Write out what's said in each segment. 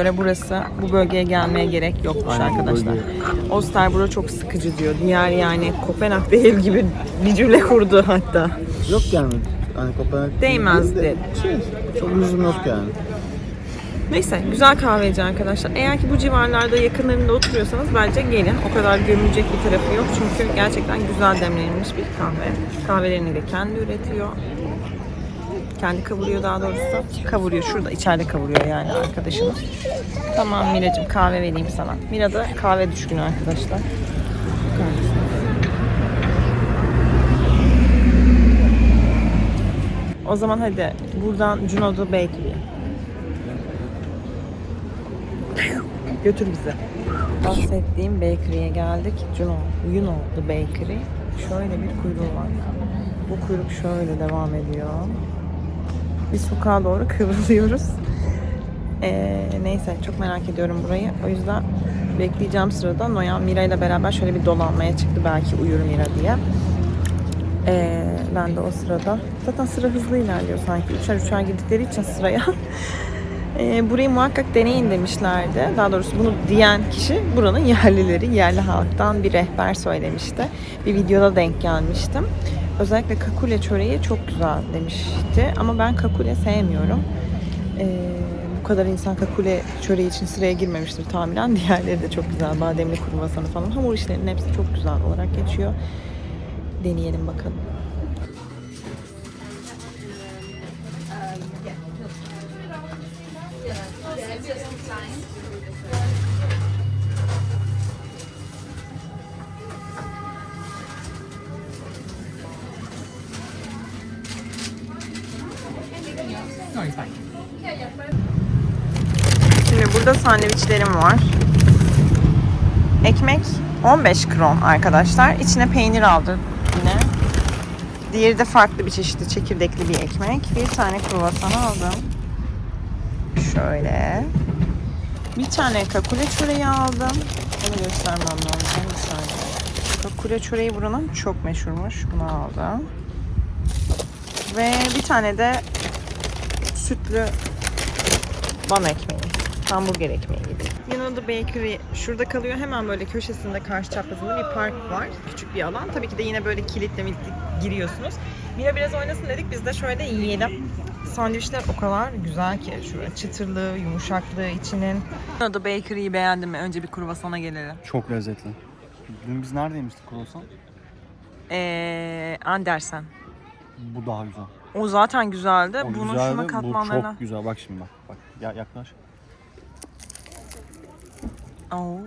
göre burası bu bölgeye gelmeye gerek yokmuş Aynen, arkadaşlar. bölgeye. Osterbro çok sıkıcı diyor. Diğer yani Kopenhag değil gibi bir cümle kurdu hatta. Yok yani. Hani Kopenhag Değmez değil de Şey, çok lüzum yok yani. Neyse güzel kahveci arkadaşlar. Eğer ki bu civarlarda yakınlarında oturuyorsanız bence gelin. O kadar gömülecek bir tarafı yok. Çünkü gerçekten güzel demlenmiş bir kahve. Kahvelerini de kendi üretiyor. Kendi kavuruyor daha doğrusu. Kavuruyor. Şurada içeride kavuruyor yani arkadaşımız. Tamam Miracığım kahve vereyim sana. Mira da kahve düşkünü arkadaşlar. O zaman hadi buradan Juno'da Bakery. Götür bizi. Bahsettiğim bakery'e geldik. Juno, you know the bakery. Şöyle bir kuyruğu var. Bu kuyruk şöyle devam ediyor. Biz sokağa doğru kıvrılıyoruz. Ee, neyse çok merak ediyorum burayı. O yüzden bekleyeceğim sırada Noya Mira ile beraber şöyle bir dolanmaya çıktı. Belki uyur Mira diye. Ee, ben de o sırada zaten sıra hızlı ilerliyor sanki. Üçer üçer girdikleri için sıraya. Ee, burayı muhakkak deneyin demişlerdi. Daha doğrusu bunu diyen kişi buranın yerlileri, yerli halktan bir rehber söylemişti. Bir videoda denk gelmiştim. Özellikle kakule çöreği çok güzel demişti. Ama ben kakule sevmiyorum. Ee, bu kadar insan kakule çöreği için sıraya girmemiştir tahminen. Diğerleri de çok güzel. Bademli kruvasanı falan. Hamur işlerinin hepsi çok güzel olarak geçiyor. Deneyelim bakalım. Ekmek 15 kron arkadaşlar. İçine peynir aldı yine. Diğeri de farklı bir çeşitli çekirdekli bir ekmek. Bir tane kruvasan aldım. Şöyle. Bir tane kakule çöreği aldım. Bunu göstermem lazım. Bir saniye. Kakule çöreği buranın çok meşhurmuş. Bunu aldım. Ve bir tane de sütlü bam ekmeği. Hamburger ekmeği gibi. Yine The Bakery şurada kalıyor. Hemen böyle köşesinde karşı çaprazında bir park var. Küçük bir alan. Tabii ki de yine böyle kilitle giriyorsunuz. Mira biraz oynasın dedik. Biz de şöyle yiyelim. Sandviçler o kadar güzel ki. Şöyle çıtırlığı, yumuşaklığı içinin. The Bakery'yi beğendin mi? Önce bir kruvasana gelelim. Çok lezzetli. Dün biz neredeymiştik Kolosan? Ee, Andersen. Bu daha güzel. O zaten güzeldi. O Bunun güzeldi, şuna Bu katmanlarına. çok güzel. Bak şimdi bak. Bak ya, yaklaş. Oo.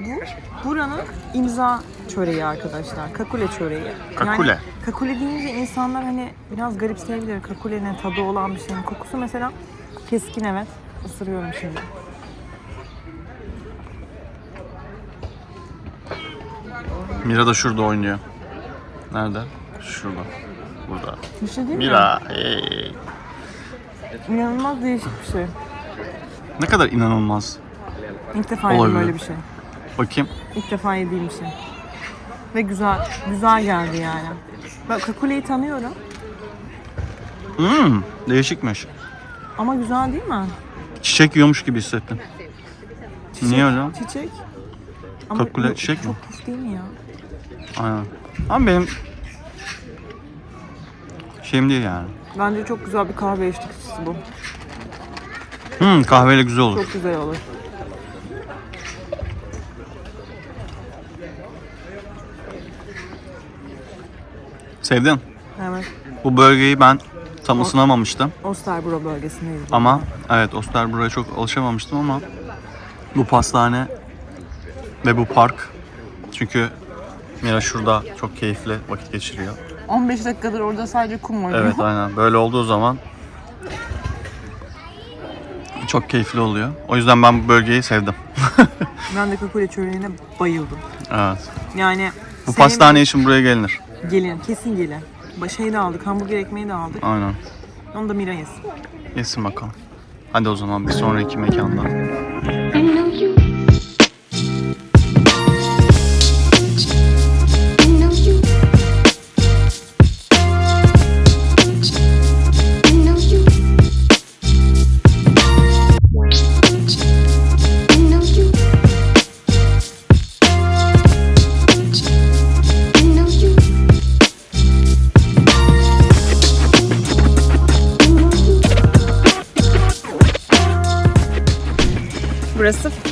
Bu buranın imza çöreği arkadaşlar. Kakule çöreği. Kakule. Yani kakule deyince insanlar hani biraz garipseyebilir. Kakulenin tadı olan bir şeyin kokusu mesela keskin evet. Isırıyorum şimdi. Mira da şurada oynuyor. Nerede? Şurada. Burada. Bir şey değil mi? Mira. Hey. İnanılmaz değişik bir şey. Ne kadar inanılmaz. İlk defa yedim Olabilir. böyle bir şey. Bakayım. İlk defa yediğim bir şey. Ve güzel, güzel geldi yani. Ben kakuleyi tanıyorum Hmm, değişikmiş. ama güzel değil mi? Çiçek yiyormuş gibi hissettim. Niye öyle? Çiçek. Kakule yok, çiçek mi? Çok puf değil mi ya? Aynen. Ama benim şeyim değil yani. Bence çok güzel bir kahve eşlikçisi bu. Hmm, kahveyle güzel olur. Çok güzel olur. Sevdin. Evet. Bu bölgeyi ben tam ısınamamıştım. Osterbro bölgesindeyiz. Ama evet Osterburg'a çok alışamamıştım ama bu pastane ve bu park çünkü Mira şurada çok keyifli vakit geçiriyor. 15 dakikadır orada sadece kum oynuyor. Evet aynen böyle olduğu zaman çok keyifli oluyor. O yüzden ben bu bölgeyi sevdim. Ben de kakule çöreğine bayıldım. Evet. Yani Bu senin- pastane için buraya gelinir. Gelin, kesin gelin. Şeyi de aldık, hamburger ekmeği de aldık. Aynen. Onu da Mira yesin. Yesin bakalım. Hadi o zaman bir sonraki mekanda.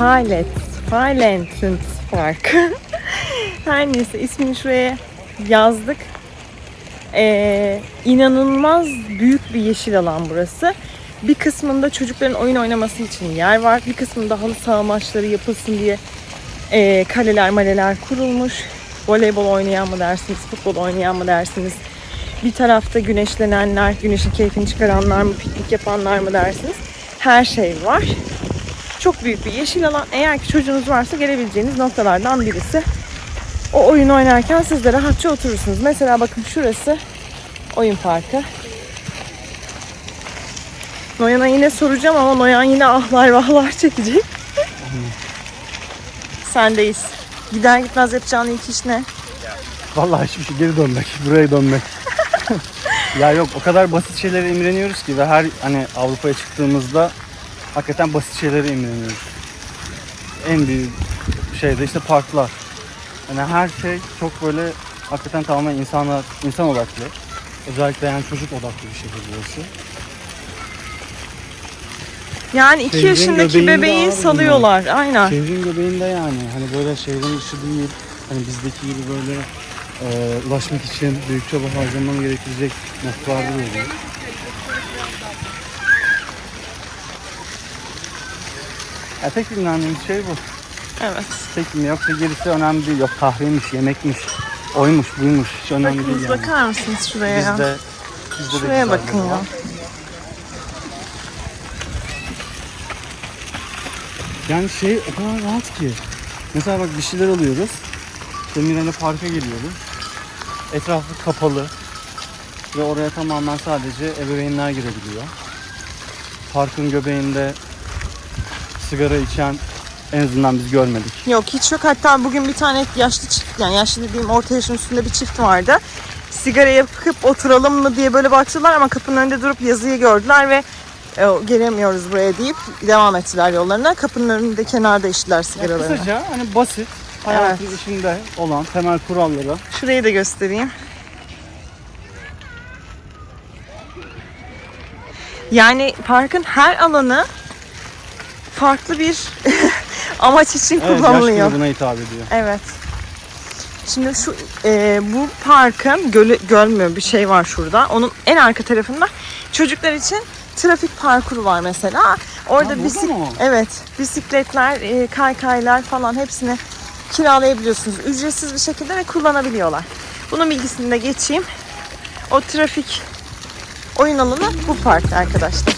Failet. Failentint Park. Her neyse ismini şuraya yazdık. Ee, inanılmaz büyük bir yeşil alan burası. Bir kısmında çocukların oyun oynaması için yer var. Bir kısmında halı saha maçları yapılsın diye ee, kaleler maleler kurulmuş. Voleybol oynayan mı dersiniz, futbol oynayan mı dersiniz? Bir tarafta güneşlenenler, güneşin keyfini çıkaranlar mı, piknik yapanlar mı dersiniz? Her şey var. Çok büyük bir yeşil alan. Eğer ki çocuğunuz varsa gelebileceğiniz noktalardan birisi. O oyun oynarken siz de rahatça oturursunuz. Mesela bakın şurası oyun parkı. Noyan'a yine soracağım ama Noyan yine ahlar vahlar çekecek. Sendeyiz. Gider gitmez yapacağın ilk iş ne? Vallahi hiçbir şey geri dönmek, buraya dönmek. ya yok o kadar basit şeylere imreniyoruz ki ve her hani Avrupa'ya çıktığımızda hakikaten basit şeylere imreniyoruz. En büyük şey de işte parklar. Yani her şey çok böyle hakikaten tamamen insana, insan odaklı. Özellikle yani çocuk odaklı bir şehir burası. Yani iki Şehrin yaşındaki göbeğinde bebeği abi salıyorlar. Aynen. Şehrin göbeğinde yani hani böyle şehrin dışı değil. Hani bizdeki gibi böyle e, ulaşmak için büyük çaba harcamam gerekecek noktalarda değil. Ya tek bilmediğimiz şey bu. Evet. Tek mi yoksa gerisi önemli değil. Yok kahveymiş, yemekmiş, oymuş, buymuş. Hiç önemli Bakınız değil yani. bakar mısınız şuraya ya? Bizde, bizde de Şuraya güzel bakın ya. Yani şey o kadar rahat ki. Mesela bak bir şeyler alıyoruz. İşte Mirene Park'a geliyoruz. Etrafı kapalı. Ve oraya tamamen sadece ebeveynler girebiliyor. Parkın göbeğinde sigara içen en azından biz görmedik. Yok hiç yok. Hatta bugün bir tane yaşlı çift yani yaşlı dediğim orta yaşın üstünde bir çift vardı. Sigara yakıp oturalım mı diye böyle baktılar ama kapının önünde durup yazıyı gördüler ve e, gelemiyoruz buraya deyip devam ettiler yollarına. Kapının önünde kenarda içtiler sigaralarını. kısaca hani basit hayatın içinde olan temel kuralları Şurayı da göstereyim. Yani parkın her alanı farklı bir amaç için evet, kullanılıyor. grubuna hitap ediyor. Evet. Şimdi şu e, bu parkın gölü görmüyor bir şey var şurada. Onun en arka tarafında çocuklar için trafik parkuru var mesela. Orada burada bisik evet bisikletler, e, kaykaylar falan hepsini kiralayabiliyorsunuz ücretsiz bir şekilde ve kullanabiliyorlar. Bunun bilgisini de geçeyim. O trafik oyun alanı bu park arkadaşlar.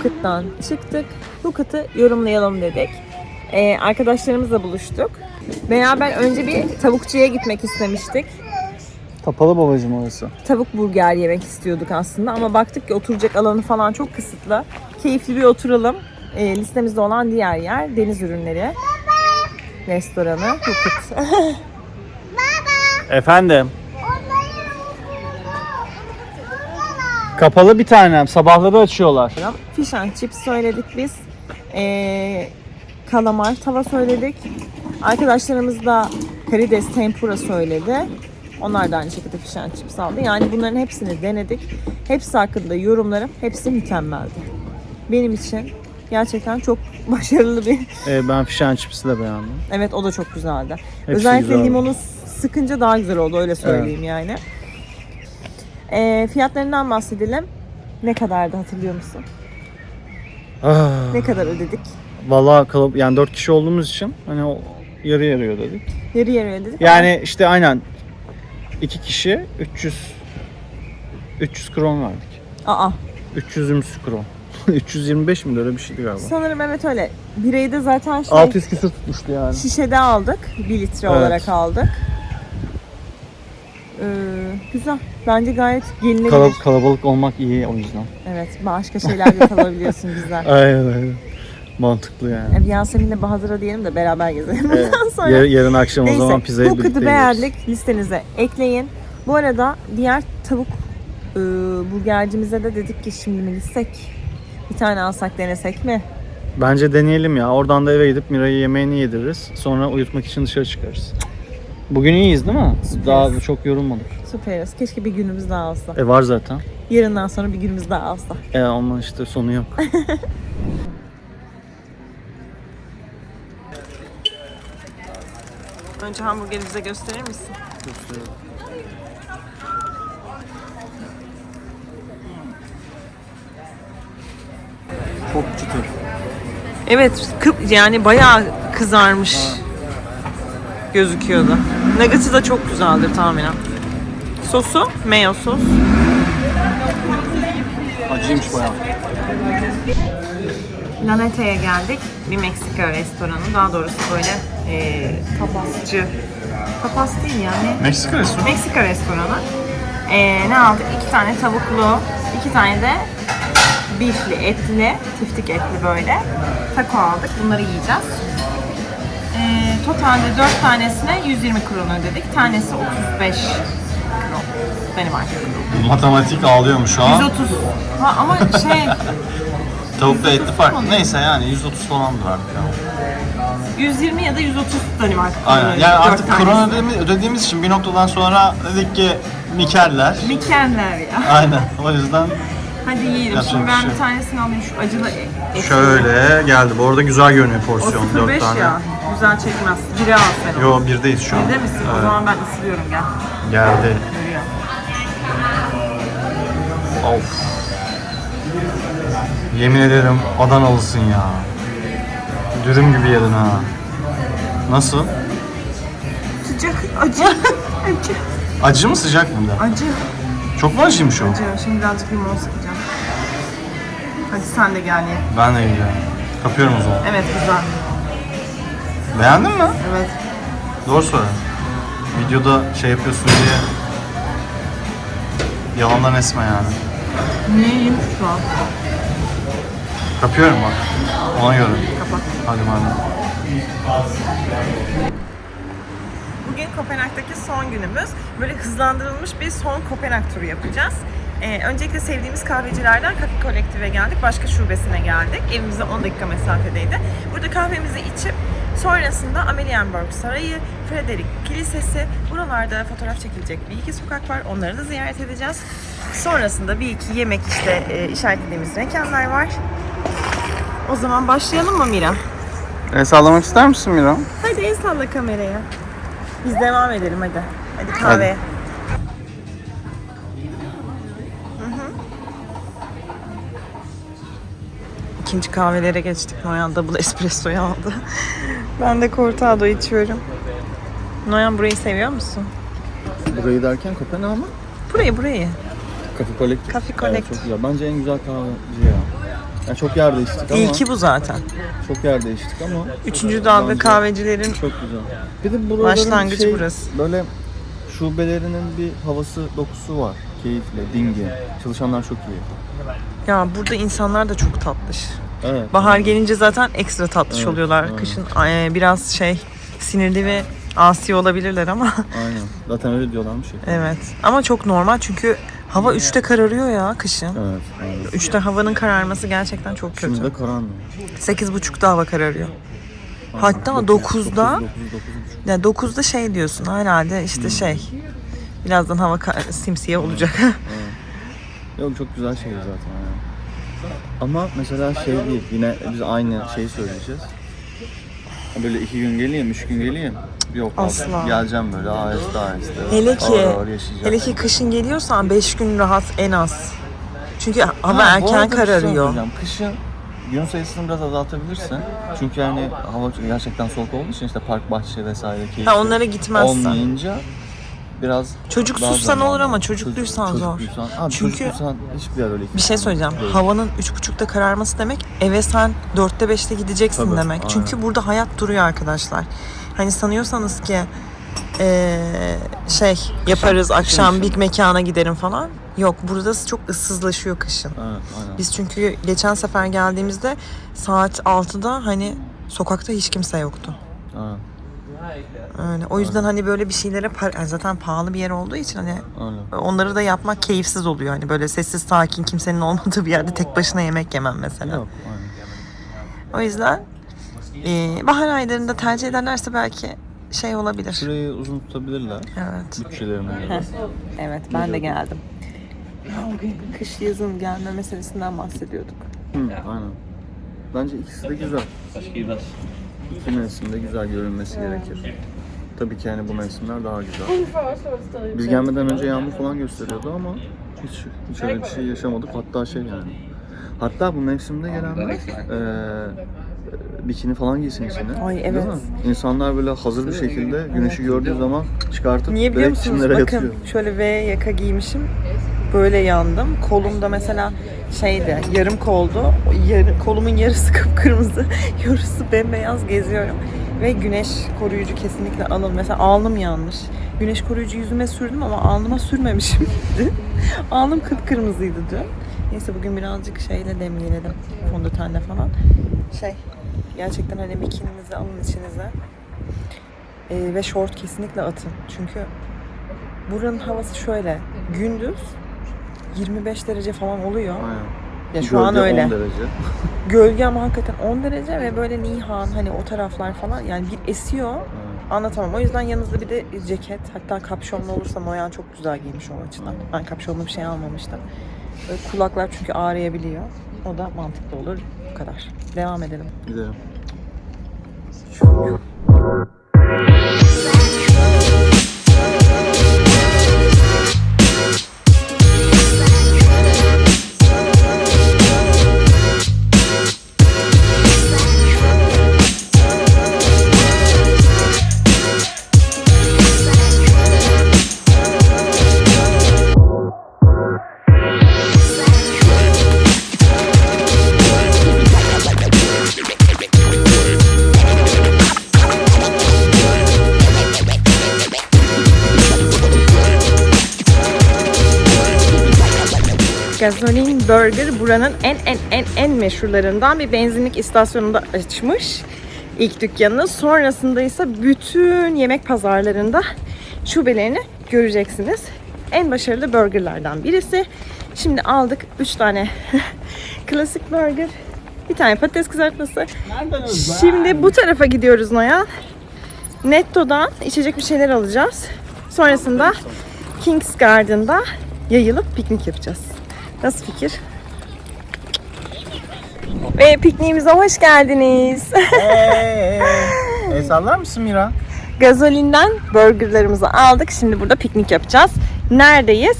Hukut'tan çıktık. Hukut'u yorumlayalım dedik. Ee, arkadaşlarımızla buluştuk. Beraber önce bir tavukçuya gitmek istemiştik. Kapalı babacım orası. Tavuk burger yemek istiyorduk aslında ama baktık ki oturacak alanı falan çok kısıtlı. Keyifli bir oturalım. Ee, listemizde olan diğer yer deniz ürünleri. Restoranı Hukut. Efendim. Kapalı bir tanem. Sabahları açıyorlar. Fish and chips söyledik biz. Ee, kalamar tava söyledik. Arkadaşlarımız da karides tempura söyledi. Onlar da aynı şekilde fish and chips aldı. Yani bunların hepsini denedik. Hepsi hakkında yorumlarım hepsi mükemmeldi. Benim için gerçekten çok başarılı bir... Ee, ben fish and chips'i de beğendim. Evet o da çok güzeldi. Hepsi Özellikle güzel. limonu sıkınca daha güzel oldu öyle söyleyeyim yani. Ee, fiyatlarından bahsedelim. Ne kadardı hatırlıyor musun? Ah, Ne kadar ödedik? Valla kalab- yani 4 kişi olduğumuz için hani o yarı yarıya ödedik. Yarı yarıya ödedik. Yani işte aynen 2 kişi 300 300 kron verdik. Aa, 300 kron. 325 mi öyle bir şeydi galiba. sanırım evet öyle. Bireyi de zaten şey 600 küsür tutmuştu yani. şişede aldık. 1 litre Evet. olarak aldık. Ee, güzel. Bence gayet gelinebilir. Kalab- kalabalık olmak iyi o yüzden. Evet, başka şeyler de kalabiliyorsun güzel. Aynen aynen. Mantıklı yani. Yani Yasemin'le Bahadır'a diyelim de beraber gezelim. Evet. Bundan sonra. Yar- yarın akşam o zaman Neyse, pizzayı birlikte yeriz. beğendik. Listenize ekleyin. Bu arada diğer tavuk e, burgercimize de dedik ki şimdi mi gitsek? Bir tane alsak denesek mi? Bence deneyelim ya. Oradan da eve gidip Mira'yı yemeğini yediririz. Sonra uyutmak için dışarı çıkarız. Bugün iyiyiz değil mi? Daha çok yorulmadık. Süperiz. Keşke bir günümüz daha olsa. E var zaten. Yarından sonra bir günümüz daha olsa. E ama işte sonu yok. Önce hamburgeri bize gösterir misin? çok çıtır. Evet, kıp yani bayağı kızarmış gözüküyordu. Nugget'ı da çok güzeldir tahminen. Sosu, mayo sos. Acıymış bayağı. Lanete'ye geldik. Bir Meksika restoranı. Daha doğrusu böyle e, tapasçı. Tapas değil yani. Meksika restoranı. Meksika restoranı. E, ne aldık? İki tane tavuklu, iki tane de beefli, etli, tiftik etli böyle. Taco aldık. Bunları yiyeceğiz. E, totalde dört tanesine 120 kron ödedik. Tanesi 35 kron. Benim artık. Matematik ağlıyor mu şu an? 130. Ha, ama şey Tavukta etli fark. Neyse yani 130 falandır artık ya. 120 ya da 130 Danimarka Aynen. kronu Yani dört artık kron ödediğimiz, ödediğimiz için bir noktadan sonra dedik ki mikerler. Mükemmel ya. Aynen. O yüzden Hadi yiyelim. Yapacak Şimdi bir ben şey bir tanesini alayım şu acılı e- eti. şöyle geldi. Bu arada güzel görünüyor O porsiyon. 05 4 tane. ya. Güzel çekmez. Biri al sen onu. Yo birdeyiz şu an. Evde misin? O Evet, zaman ben ısırıyorum gel. Geldi. Görüyor. Of. Yemin ederim Adanalısın ya. Dürüm gibi yedin ha. Nasıl? Sıcak, acı. acı. Acı mı sıcak mı da? Acı. Çok mu acıymış o? Acı. Şimdi birazcık limon sıkacağım. Hadi sen de gel ye. Ben de yiyeceğim. Kapıyorum o zaman. Evet güzel. Beğendin mi? Evet. Doğru söyle. Videoda şey yapıyorsun diye yalandan esme yani. Niye yiyeyim şu an? Kapıyorum bak. Ona göre. Kapat. Hadi madem. Kopenhag'daki son günümüz. Böyle hızlandırılmış bir son Kopenhag turu yapacağız. Ee, öncelikle sevdiğimiz kahvecilerden Coffee Collective'e geldik. Başka şubesine geldik. Evimize 10 dakika mesafedeydi. Burada kahvemizi içip sonrasında Amelienborg Sarayı, Frederick Kilisesi, buralarda fotoğraf çekilecek bir iki sokak var. Onları da ziyaret edeceğiz. Sonrasında bir iki yemek işte e, işaretlediğimiz mekanlar var. O zaman başlayalım mı Mira? E sallamak ister misin Mira? Hadi el salla kameraya. Biz devam edelim hadi. Hadi kahve. İkinci kahvelere geçtik. Noyan double espresso'yu aldı. ben de cortado içiyorum. Noyan burayı seviyor musun? Burayı derken Kopenhag mı? Burayı burayı. Coffee Collective. Evet, Collective. çok güzel. Bence en güzel kahveci ya. Yani çok yer değiştik ama. İlki bu zaten. Çok yer değiştik ama. Üçüncü dalga kahvecilerin Çok güzel. Bir de buraların Başlangıcı şey, burası. Böyle şubelerinin bir havası, dokusu var. Keyifli, dingin. Çalışanlar çok iyi. ya burada insanlar da çok tatlış. Evet. Bahar gelince zaten ekstra tatlış Evet, oluyorlar. evet. Kışın biraz şey sinirli ve asi olabilirler ama Aynen. Zaten öyle diyorlarmış ya. evet. Ama çok normal çünkü hava 3'te kararıyor ya kışın. Evet. aynen. 3'te havanın kararması gerçekten çok Şimdi kötü. de karanlık. 8.30'da hava kararıyor. Hatta 9'da 9, 9, ya 9'da şey diyorsun herhalde işte şey birazdan hava ka- simsiyah olacak. Yok çok güzel şey zaten. Yani. Ama mesela şey değil. Yine biz aynı şeyi söyleyeceğiz. Böyle iki gün geleyim, üç gün geleyim. Yok abi. Asla. Geleceğim böyle aheste aheste. hele ki Ağır ağır yaşayacağım. hele ki kışın geliyorsan 5 gün rahat en az. Çünkü hava Ha, bu erken arada bir şey kararıyor. söyleyeceğim. Kışın gün sayısını biraz azaltabilirsin. Çünkü yani hava gerçekten soğuk olduğu için işte park bahçe vesaire keyifli. Ha onlara gitmezsen. Olmayınca biraz Çocuksuzsan olur ama çocukluysan Çocuk- zor. Çocukluysan, abi Çünkü- çocukluysan hiçbir yer öyle Bir şey söyleyeceğim. Değil. Havanın 3.30'da kararması demek eve sen 4'te 5'te gideceksin Tabii, demek. aynen. Çünkü burada hayat duruyor arkadaşlar. Hani sanıyorsanız ki eee, şey yaparız akşam işi. bir mekana giderim falan. Yok burada çok ıssızlaşıyor kışın. Evet, aynen. Biz çünkü geçen sefer geldiğimizde saat 6'da hani sokakta hiç kimse yoktu. Aynen. Öyle. O yüzden hani böyle bir şeylere par- yani zaten pahalı bir yer olduğu için hani Öyle. onları da yapmak keyifsiz oluyor. Hani böyle sessiz sakin kimsenin olmadığı bir yerde tek başına yemek yemem mesela. Yok. Aynen. O yüzden e, bahar aylarında tercih ederlerse belki şey olabilir. Süreyi uzun tutabilirler. Evet. Bütçelerine göre. evet ben de geldim. Kış yazın gelme meselesinden bahsediyorduk. Hı, aynen. Bence ikisi de güzel. İki mevsimde güzel görünmesi gerekir. Tabii ki yani bu mevsimler daha güzel. Biz gelmeden önce yağmur falan gösteriyordu ama hiç, hiç öyle bir şey yaşamadık. Hatta şey yani. Hatta bu mevsimde gelenler eee bikini falan giysin içine. Ay, Değil evet. mi? İnsanlar böyle hazır bir şekilde güneşi gördüğü zaman çıkartıp Niye biliyor direkt musunuz? çimlere Bakın yatıyor. şöyle V yaka giymişim. Böyle yandım. Kolumda mesela şeydi yarım koldu. Yarı, kolumun yarısı kıpkırmızı, yarısı bembeyaz geziyorum. Ve güneş koruyucu kesinlikle alın. Mesela alnım yanmış. Güneş koruyucu yüzüme sürdüm ama alnıma sürmemişim. Alnım kıpkırmızıydı dün. Neyse bugün birazcık şeyle demleyelim. Fondötenle falan. Şey gerçekten hani bikininizi alın içinize. Ee, ve şort kesinlikle atın. Çünkü buranın havası şöyle. Gündüz 25 derece falan oluyor. Aynen. Ya şu an Gölge öyle. 10 derece. Gölge ama hakikaten 10 derece ve böyle Nihan hani o taraflar falan yani bir esiyor. Aynen. Anlatamam. O yüzden yanınızda bir de ceket hatta kapşonlu olursa Noyan çok güzel giymiş o açıdan. Ben kapşonlu bir şey almamıştım. Böyle kulaklar çünkü ağrıyabiliyor. O da mantıklı olur. Bu kadar. Devam edelim. Gidelim. Gasoline Burger buranın en en en en meşhurlarından bir benzinlik istasyonunda açmış ilk dükkanını. Sonrasında ise bütün yemek pazarlarında şubelerini göreceksiniz. En başarılı burgerlardan birisi. Şimdi aldık 3 tane klasik burger, bir tane patates kızartması. Şimdi bu tarafa gidiyoruz Noyan. Netto'dan içecek bir şeyler alacağız. Sonrasında Kings Garden'da yayılıp piknik yapacağız. Nasıl fikir? Ve pikniğimize hoş geldiniz. El sallar mısın Mira? Gazolinden burgerlarımızı aldık. Şimdi burada piknik yapacağız. Neredeyiz?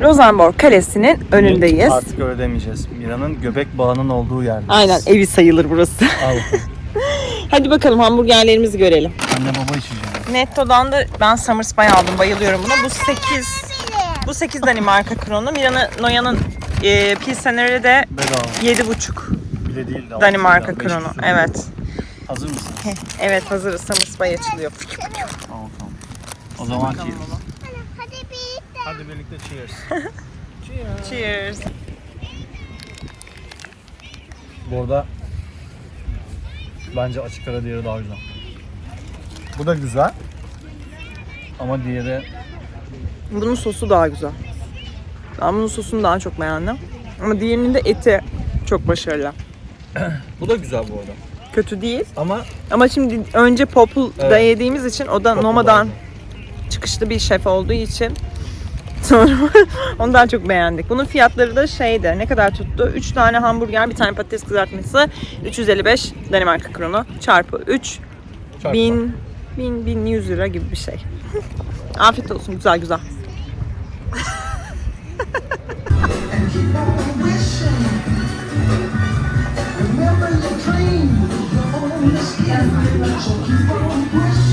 Rosenborg Kalesi'nin önündeyiz. Artık öyle demeyeceğiz. Mira'nın göbek bağının olduğu yerde. Aynen evi sayılır burası. Al. Hadi bakalım hamburgerlerimizi görelim. Anne baba içeceğim. Netto'dan da ben Summersby aldım. Bayılıyorum buna. Bu 8 bu 8 Danimarka kronu. Mira'nın Noya'nın e, Pilsener'i de Bedava. 7,5 Bile değil de. Danimarka altı lira, beş kronu. Evet. Hazır mısın? Evet hazırız. Summersby açılıyor. Tamam tamam. O zaman cheers. Hadi birlikte. Hadi birlikte cheers. Cheers. Bu arada bence açık ara diğeri daha güzel. Bu da güzel. Ama diğeri Bunun sosu daha güzel. Ben bunun sosunu daha çok beğendim. Ama diğerinin de eti çok başarılı. bu da güzel bu arada. Kötü değil. Ama Ama şimdi önce Popul'da Evet. yediğimiz için o da Popul'da Noma'dan çıkışlı bir şef olduğu için sonra onu daha çok beğendik. Bunun fiyatları da şeydi. Ne kadar tuttu? 3 tane hamburger, bir tane patates kızartması, 355 Danimarka kronu çarpı 3 Çarpma. 1000 1000 1100 lira gibi bir şey. Afiyet olsun. Güzel güzel. And keep on wishing. Remember your dream, your own skin. So keep on wishing.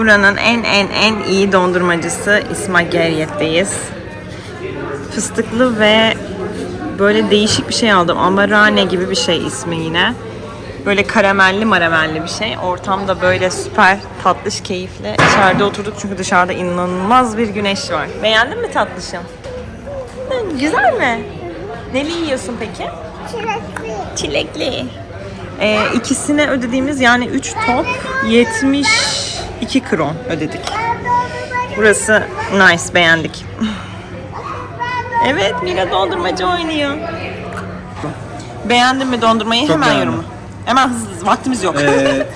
Buranın en en en iyi dondurmacısı İsmageriyet'teyiz. Fıstıklı ve böyle değişik bir şey aldım. Amarane gibi bir şey ismi yine. Böyle karamelli maramelli bir şey. Ortamda böyle süper tatlış keyifle. İçeride oturduk çünkü dışarıda inanılmaz bir güneş var. Beğendin mi tatlışım? Hı, Güzel mi? Neli yiyorsun peki? Çilekli. Çilekli. Ee, ikisine ödediğimiz yani 3 top 72 kron ödedik. Burası nice beğendik. evet Mira dondurmacı oynuyor. Beğendin mi dondurmayı? Çok Hemen beğendim. yorumu. Hemen hızlı vaktimiz yok. Ee,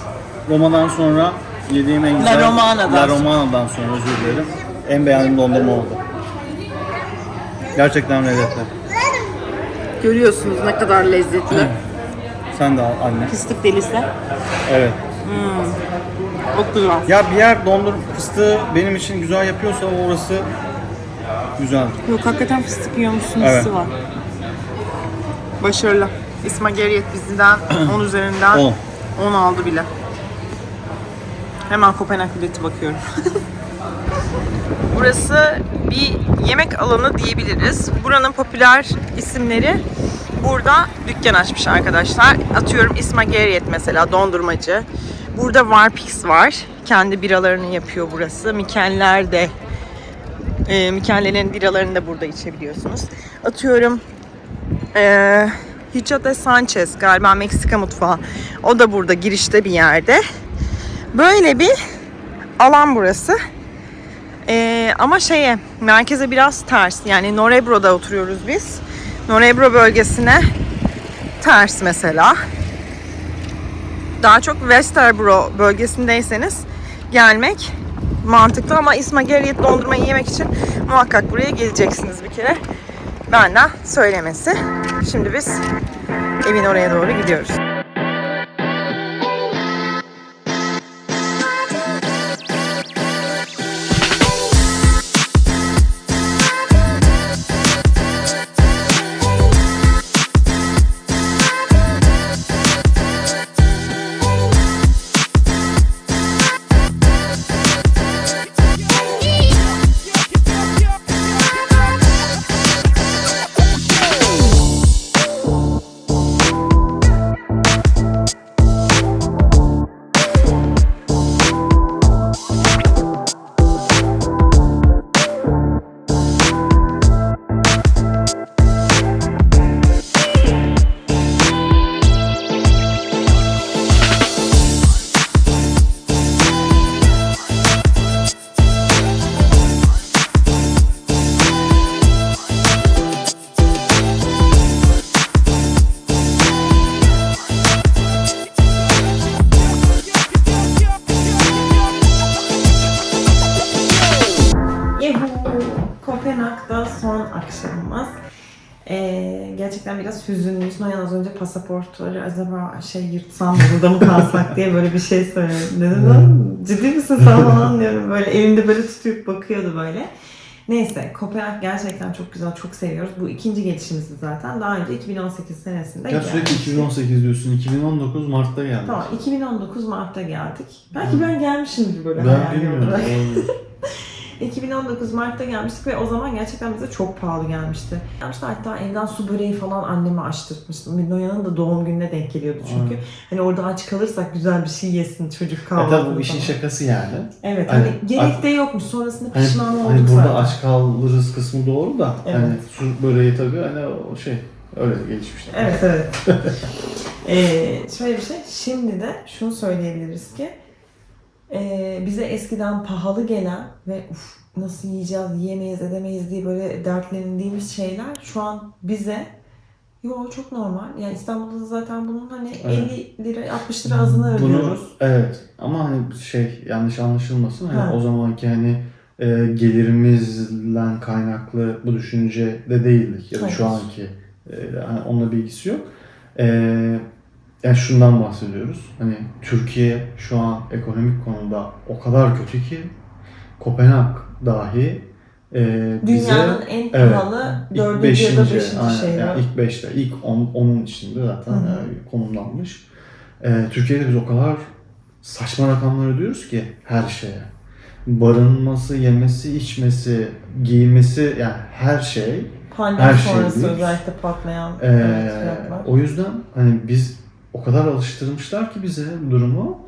Roma'dan sonra yediğim en güzel... Romana'dan. La Romana'dan sonra özür dilerim. En beğendiğim dondurma oldu. Gerçekten lezzetli. Görüyorsunuz ne kadar lezzetli. Sen de al anne. Fıstık delisi. Evet. Çok güzel. Ya bir yer dondur fıstığı benim için güzel yapıyorsa orası güzel. Yok hakikaten fıstık yiyormuşsun Evet. hissi var. Başarılı. İsmageriyet bizden 10 üzerinden On. 10 aldı bile. Hemen Kopenhag bileti bakıyorum. Burası bir yemek alanı diyebiliriz. Buranın popüler isimleri burada dükkan açmış arkadaşlar. Atıyorum İsmageriyet mesela dondurmacı. Burada Warpix var. Kendi biralarını yapıyor burası. Mikeller de e, Mikelle'nin biralarını da burada içebiliyorsunuz. Atıyorum e, Hicho de Sanchez galiba Meksika mutfağı. O da burada girişte bir yerde. Böyle bir alan burası. E, ama şeye merkeze biraz ters. Yani Norebro'da oturuyoruz biz. Norebro bölgesine ters mesela. Daha çok Westerbro bölgesindeyseniz gelmek mantıklı ama İsmageriyet dondurmayı yemek için muhakkak buraya geleceksiniz bir kere. Benden söylemesi. Şimdi biz evin oraya doğru gidiyoruz. Kopenhag'da son akşamımız. Ee, gerçekten biraz hüzünlüyüz. Noyan az önce pasaportları acaba şey yırtsam burada mı kalsak diye böyle bir şey söyledi. Dedim lan ciddi misin sen falan diyorum böyle elimde böyle tutup bakıyordu böyle. Neyse Kopenhag gerçekten çok güzel çok seviyoruz. Bu ikinci gelişimizdi zaten. Daha önce 2018 senesinde Ya geldik. sürekli 2018 diyorsun. 2019 Mart'ta geldi. Tamam 2019 Mart'ta geldik. Belki ben gelmişimdir böyle Ben hayal bilmiyorum. olarak. Olabilir. 2019 Mart'ta gelmiştik ve o zaman gerçekten bize çok pahalı gelmişti. Gelmişti hatta evden su böreği falan anneme açtırtmıştım. Noyan'ın da doğum gününe denk geliyordu çünkü. Aynen. Hani orada aç kalırsak güzel bir şey yesin çocuk e kahvaltıda tabi bu işin şakası yani. Evet hani Hani- gerek de yokmuş. Sonrasında Hani, pişman olduk hani burada zaten. aç kalırız kısmı doğru da. Evet. Hani su böreği tabii hani o şey öyle gelişmişti. Evet evet. ee, şöyle bir şey. Şimdi de şunu söyleyebiliriz ki ee, bize eskiden pahalı gelen ve uf nasıl yiyeceğiz, yiyemeyiz, edemeyiz diye böyle dertlendiğimiz şeyler şu an bize Yo çok normal. Yani İstanbul'da da zaten bunun hani Evet. 50 lira 60 lira azını Bunu, ödüyoruz. evet ama hani şey yanlış anlaşılmasın. Hani Ha. o zamanki hani e, gelirimizle kaynaklı bu düşünce de değildik. Ya da şu Hayır. anki e, hani onunla bir ilgisi yok. E, yani şundan bahsediyoruz. Hani Türkiye şu an ekonomik konuda o kadar kötü ki Kopenhag dahi e, bize Dünyanın en evet, pahalı ilk dördüncü ya da beşinci, beşinci aynen, şehri. yani ilk beşte, ilk on, onun içinde zaten Hı hı. e, konumlanmış. E, Türkiye'de biz o kadar saçma rakamlar ödüyoruz ki her şeye. Barınması, yemesi, içmesi, giymesi yani her şey. Pandemi Her şey sonrası özellikle patlayan Ee, evet, o yüzden hani biz o kadar alıştırmışlar ki bize durumu.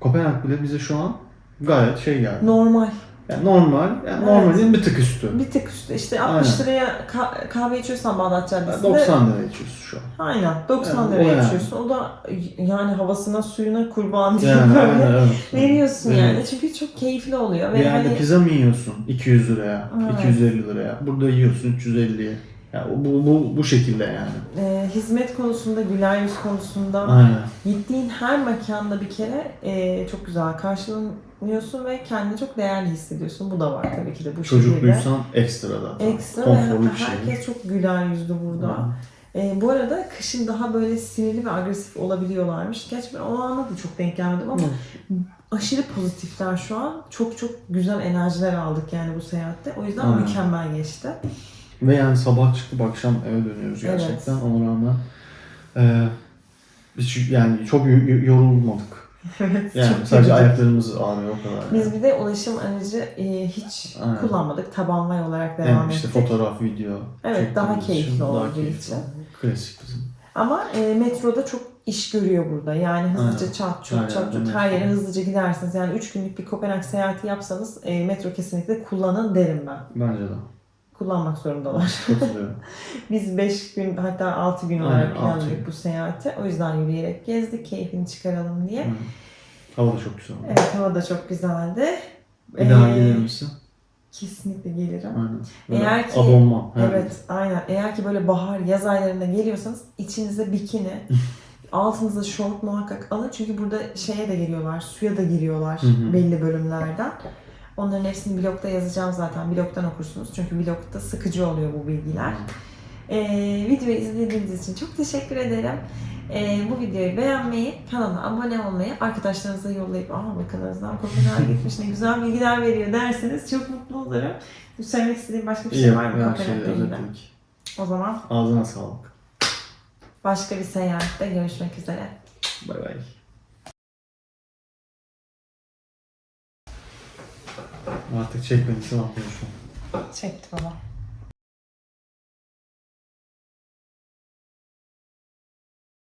Kopenhag bile bize şu an gayet şey geldi. Normal. Yani normal, yani Evet. normalin bir tık üstü. Bir tık üstü. İşte 60 Aynen. liraya ka- kahve içiyorsan Bağdat Caddesi'nde 90 lira içiyoruz şu an. Aynen 90 Yani liraya yani. içiyorsun. O da yani havasına suyuna kurban diye Yani böyle aynen, evet. veriyorsun Evet. yani. Çünkü çok keyifli oluyor. Bir Ve yerde hani pizza mı yiyorsun 200 liraya, Evet. 250 liraya. Burada yiyorsun 350'ye. Yani bu, bu, bu şekilde yani. e, hizmet konusunda, güler yüz konusunda Aynen. gittiğin her mekanda bir kere e, çok güzel karşılanıyorsun ve kendini çok değerli hissediyorsun. Bu da var tabii ki de bu şekilde. Çocukluysan ekstra da. Ekstra ve Konforlu bir şey. herkes çok güler yüzlü burada. Hı. E, bu arada kışın daha böyle sinirli ve agresif olabiliyorlarmış. Gerçi ben o ana da çok denk gelmedim ama aşırı pozitifler şu an. Çok çok güzel enerjiler aldık yani bu seyahatte. O yüzden Aynen. mükemmel geçti. Ve yani sabah çıkıp akşam eve dönüyoruz Evet. gerçekten ona rağmen. Ee, biz yani çok yo- yo- yorulmadık. evet. Yani çok sadece yorucu. ayaklarımız ağrıyor o kadar. Biz yani. bir de ulaşım aracı e, hiç Aynen. kullanmadık. Tabanvay olarak devam Hem işte ettik. fotoğraf, video. Evet, daha keyifli keyifli için. oldu. Klasik bizim. Ama e, metroda çok iş görüyor burada. Yani hızlıca Aynen. çat çut Aynen, çat çut evet. her yere hızlıca gidersiniz. Yani 3 günlük bir Kopenhag seyahati yapsanız e, metro kesinlikle kullanın derim ben. Bence de. Kullanmak zorundalar. Biz 5 gün hatta 6 gün Aynen, olarak altı planladık bu seyahati. O yüzden yürüyerek gezdik, keyfini çıkaralım diye. Hı. Hava da çok güzel. Evet hava da çok güzeldi. Bir daha Ee, gelir misin? Kesinlikle gelirim. Aynen. Böyle Eğer ki- Abonman. her Evet aynen. Eğer ki böyle bahar, yaz aylarında geliyorsanız içinize bikini, altınıza şort muhakkak alın. Çünkü burada şeye de geliyorlar, suya da giriyorlar belli bölümlerden. Onların hepsini blogda yazacağım zaten. Blogdan okursunuz. Çünkü blogda sıkıcı oluyor bu bilgiler. Ee, videoyu izlediğiniz için çok teşekkür ederim. Ee, bu videoyu beğenmeyi, kanala abone olmayı, arkadaşlarınıza yollayıp aa bakın Özlem Kopenhag'a gitmiş ne güzel bilgiler veriyor derseniz çok mutlu olurum. Söylemek istediğim başka bir şey İyi, var mı özetledik. O zaman Ağzına sağlık. başka bir seyahatte görüşmek üzere. Bay bay. Artık çekmediyse ben konuşmam. Çekti baba.